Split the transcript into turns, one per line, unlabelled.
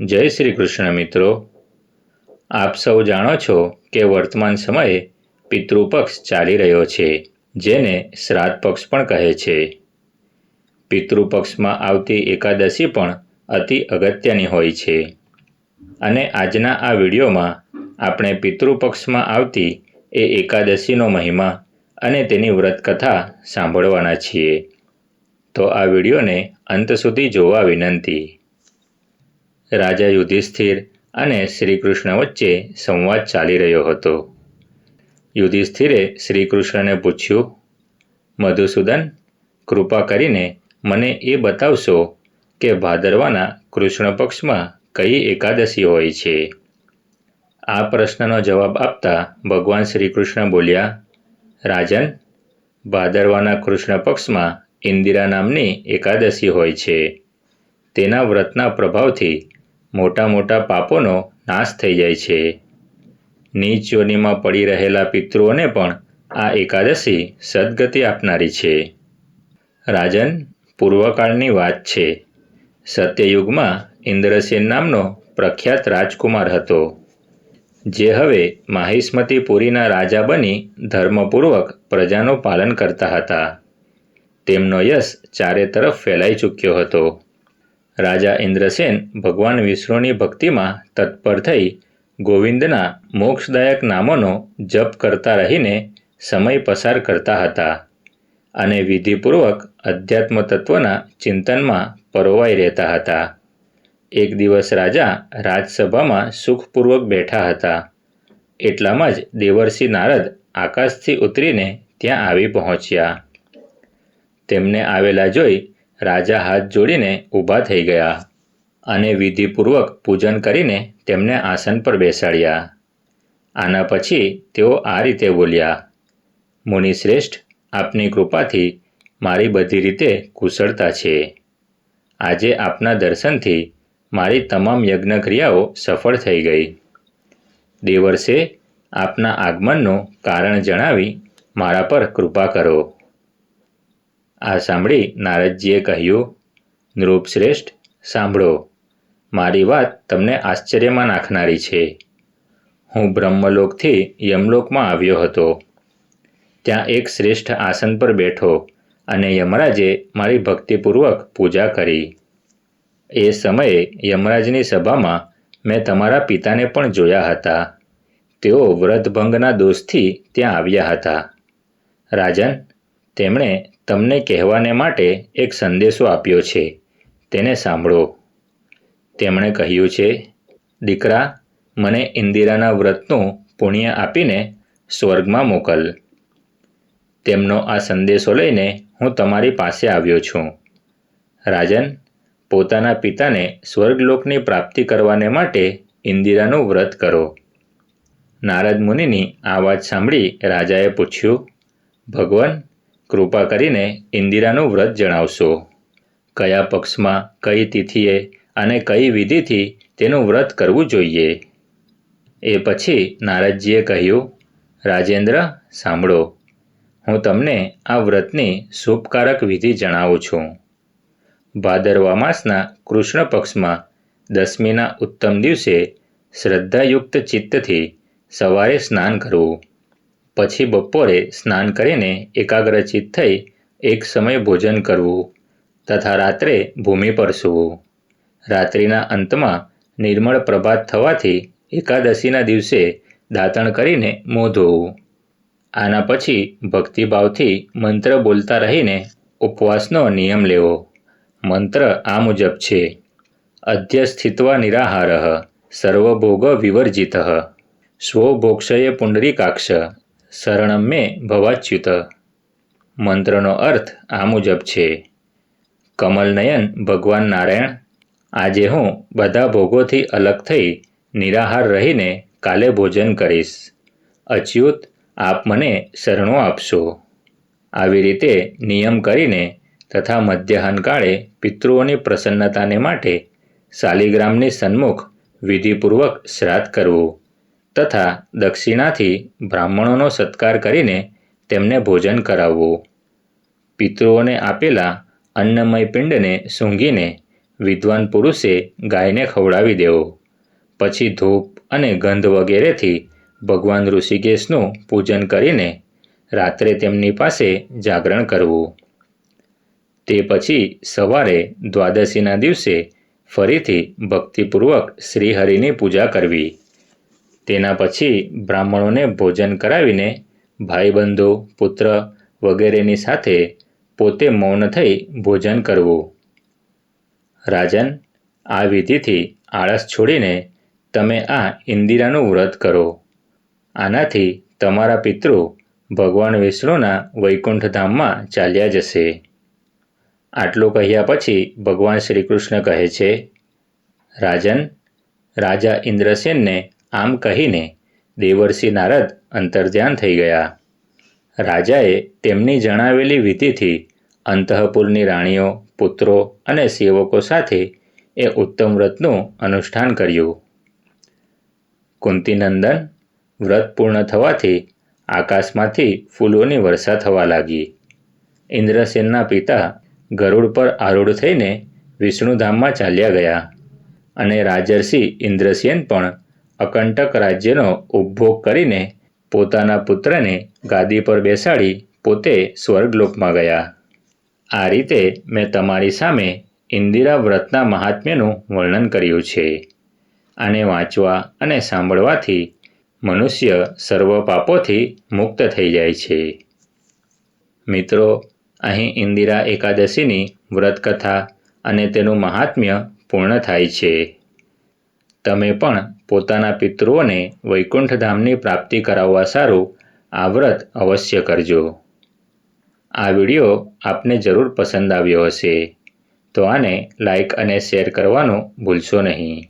જય શ્રી કૃષ્ણ મિત્રો. આપ સૌ જાણો છો કે વર્તમાન સમયે પિતૃપક્ષ ચાલી રહ્યો છે, જેને શ્રાદ્ધ પક્ષ પણ કહે છે. પિતૃપક્ષમાં આવતી એકાદશી પણ અતિ અગત્યની હોય છે. અને આજના આ વિડીયોમાં આપણે પિતૃપક્ષમાં આવતી એ એકાદશીનો મહિમા અને તેની વ્રત કથા સાંભળવાના છીએ. તો આ વિડીયોને અંત સુધી જોવા વિનંતી. રાજા યુધિષ્ઠિર અને શ્રીકૃષ્ણ વચ્ચે સંવાદ ચાલી રહ્યો હતો. યુધિષ્ઠિરે શ્રીકૃષ્ણને પૂછ્યું, મધુસૂદન, કૃપા કરીને મને એ બતાવશો કે ભાદરવાના કૃષ્ણ પક્ષમાં કઈ એકાદશી હોય છે. આ પ્રશ્નનો જવાબ આપતા ભગવાન શ્રીકૃષ્ણ બોલ્યા, રાજન, ભાદરવાના કૃષ્ણ પક્ષમાં ઇન્દિરા નામની એકાદશી હોય છે. તેના વ્રતના પ્રભાવથી મોટા મોટા પાપોનો નાશ થઈ જાય છે. નીચ યોનિમાં પડી રહેલા પિતૃઓને પણ આ એકાદશી સદગતિ આપનારી છે. રાજન, પૂર્વકાળની વાત છે. સત્યયુગમાં ઇન્દ્રસેન નામનો પ્રખ્યાત રાજકુમાર હતો. જે હવે માહિષ્મતીપુરીના રાજા બની ધર્મપૂર્વક પ્રજાનું પાલન કરતા હતા. તેમનો યશ ચારે તરફ ફેલાઈ ચૂક્યો હતો. રાજા ઇન્દ્રસેન ભગવાન વિષ્ણુની ભક્તિમાં તત્પર થઈ ગોવિંદના મોક્ષદાયક નામોનો જપ કરતા રહીને સમય પસાર કરતા હતા અને વિધિપૂર્વક અધ્યાત્મ તત્વના ચિંતનમાં પરોવાઈ રહેતા હતા. એક દિવસ રાજા રાજસભામાં સુખપૂર્વક બેઠા હતા. એટલામાં જ દેવર્ષિ નારદ આકાશથી ઉતરીને ત્યાં આવી પહોંચ્યા. તેમને આવેલા જોઈ રાજા હાથ જોડીને ઊભા થઈ ગયા અને વિધિપૂર્વક પૂજન કરીને તેમને આસન પર બેસાડ્યા. આના પછી તેઓ આ રીતે બોલ્યા મુનિશ્રેષ્ઠ આપની કૃપાથી મારી બધી રીતે કુશળતા છે. આજે આપના દર્શનથી મારી તમામ યજ્ઞક્રિયાઓ સફળ થઈ ગઈ. દેવર્ષે આપના આગમનનું કારણ જણાવી મારા પર કૃપા કરો. આ સાંભળી નારદજીએ કહ્યું, નૃપશ્રેષ્ઠ, સાંભળો. મારી વાત તમને આશ્ચર્યમાં નાખનારી છે. હું બ્રહ્મલોકથી યમલોકમાં આવ્યો હતો. ત્યાં એક શ્રેષ્ઠ આસન પર બેઠો અને યમરાજે મારી ભક્તિપૂર્વક પૂજા કરી. એ સમયે યમરાજની સભામાં મેં તમારા પિતાને પણ જોયા હતા. તેઓ વ્રતભંગના દોષથી ત્યાં આવ્યા હતા. રાજન, તેમણે તમને કહેવાને માટે એક સંદેશો આપ્યો છે. તેને સાંભળો. તેમણે કહ્યું છે, દીકરા, મને ઇન્દિરાના વ્રતનું પુણ્ય આપીને સ્વર્ગમાં મોકલ. તેમનો આ સંદેશો લઈને હું તમારી પાસે આવ્યો છું. રાજન, પોતાના પિતાને સ્વર્ગલોકની પ્રાપ્તિ કરવાને માટે ઇન્દિરાનું વ્રત કરો. નારદ મુનિની આ વાત સાંભળી રાજાએ પૂછ્યું, ભગવાન કૃપા કરીને ઇન્દિરાનું વ્રત જણાવશો. કયા પક્ષમાં કઈ તિથિએ અને કઈ વિધિથી તેનું વ્રત કરવું જોઈએ? એ પછી નારદજીએ કહ્યું, રાજેન્દ્ર, સાંભળો. હું તમને આ વ્રતની શુભકારક વિધિ જણાવું છું. ભાદરવા માસના કૃષ્ણ પક્ષમાં દસમીના ઉત્તમ દિવસે શ્રદ્ધાયુક્ત ચિત્તથી સવારે સ્નાન કરવું. પછી બપોરે સ્નાન કરીને એકાગ્રચિત થઈ એક સમય ભોજન કરવું તથા રાત્રે ભૂમિ પર સૂવું. રાત્રિના અંતમાં નિર્મળ પ્રભાત થવાથી એકાદશીના દિવસે દાંતણ કરીને મોં ધોવું. આના પછી ભક્તિભાવથી મંત્ર બોલતા રહીને ઉપવાસનો નિયમ લેવો. મંત્ર આ મુજબ છે. અધ્ય સ્થિત્વા નિરાહાર, સર્વભોગ વિવર્જિત સ્વભોક્ષયે પુંડરીકાક્ષ શરણમ મે ભવાચ્યુત. મંત્રનો અર્થ આ મુજબ છે કમલનયન ભગવાન નારાયણ, આજે હું બધા ભોગોથી અલગ થઈ નિરાહાર રહીને કાલે ભોજન કરીશ. અચ્યુત, આપ મને શરણો આપશો. આવી રીતે નિયમ કરીને તથા મધ્યાહન કાળે પિતૃઓની પ્રસન્નતાને માટે શાલિગ્રામની સન્મુખ વિધિપૂર્વક શ્રાદ્ધ કરવું. તથા દક્ષિણાથી બ્રાહ્મણોનો સત્કાર કરીને તેમને ભોજન કરાવવું. પિતૃઓને આપેલા અન્નમય પિંડને સૂંઘીને વિદ્વાન પુરુષે ગાયને ખવડાવી દેવો. પછી ધૂપ અને ગંધ વગેરેથી ભગવાન ઋષિકેશનું પૂજન કરીને રાત્રે તેમની પાસે જાગરણ કરવું. તે પછી સવારે દ્વાદશીના દિવસે ફરીથી ભક્તિપૂર્વક શ્રીહરિની પૂજા કરવી. તેના પછી બ્રાહ્મણોને ભોજન કરાવીને ભાઈબંધુ, પુત્ર વગેરેની સાથે પોતે મૌન થઈ ભોજન કરવું. રાજન, આ વિધિથી આળસ છોડીને તમે આ ઇન્દિરાનું વ્રત કરો. આનાથી તમારા પિતૃ ભગવાન વિષ્ણુના વૈકુંઠ ધામમાં ચાલ્યા જશે. આટલું કહ્યા પછી ભગવાન શ્રી કૃષ્ણ કહે છે, રાજન, રાજા ઇન્દ્રસેનને આમ કહીને દેવર્ષિ નારદ અંતર્ધ્યાન થઈ ગયા. રાજાએ તેમની જણાવેલી વિધિથી અંતઃપુરની રાણીઓ, પુત્રો અને સેવકો સાથે એ ઉત્તમ વ્રતનું અનુષ્ઠાન કર્યું. કુંતીનંદન વ્રત પૂર્ણ થવાથી આકાશમાંથી ફૂલોની વર્ષા થવા લાગી. ઇન્દ્રસેનના પિતા ગરુડ પર આરૂઢ થઈને વિષ્ણુધામમાં ચાલ્યા ગયા અને રાજર્ષિ ઇન્દ્રસેન પણ અકંટક રાજ્યનો ઉપભોગ કરીને પોતાના પુત્રને ગાદી પર બેસાડી પોતે સ્વર્ગલોકમાં ગયા. આ રીતે મેં તમારી સામે ઇન્દિરા વ્રતના મહાત્મ્યનું વર્ણન કર્યું છે. આને વાંચવા અને સાંભળવાથી મનુષ્ય સર્વ પાપોથી મુક્ત થઈ જાય છે. મિત્રો, અહીં ઇન્દિરા એકાદશીની વ્રતકથા અને તેનું મહાત્મ્ય પૂર્ણ થાય છે. તમે પણ પોતાના પિતૃઓને વૈકુંઠ ધામની પ્રાપ્તિ કરાવવા સારું આ વ્રત અવશ્ય કરજો. આ વીડિયો આપને જરૂર પસંદ આવ્યો હશે. તો આને લાઈક અને શેર કરવાનું ભૂલશો નહીં.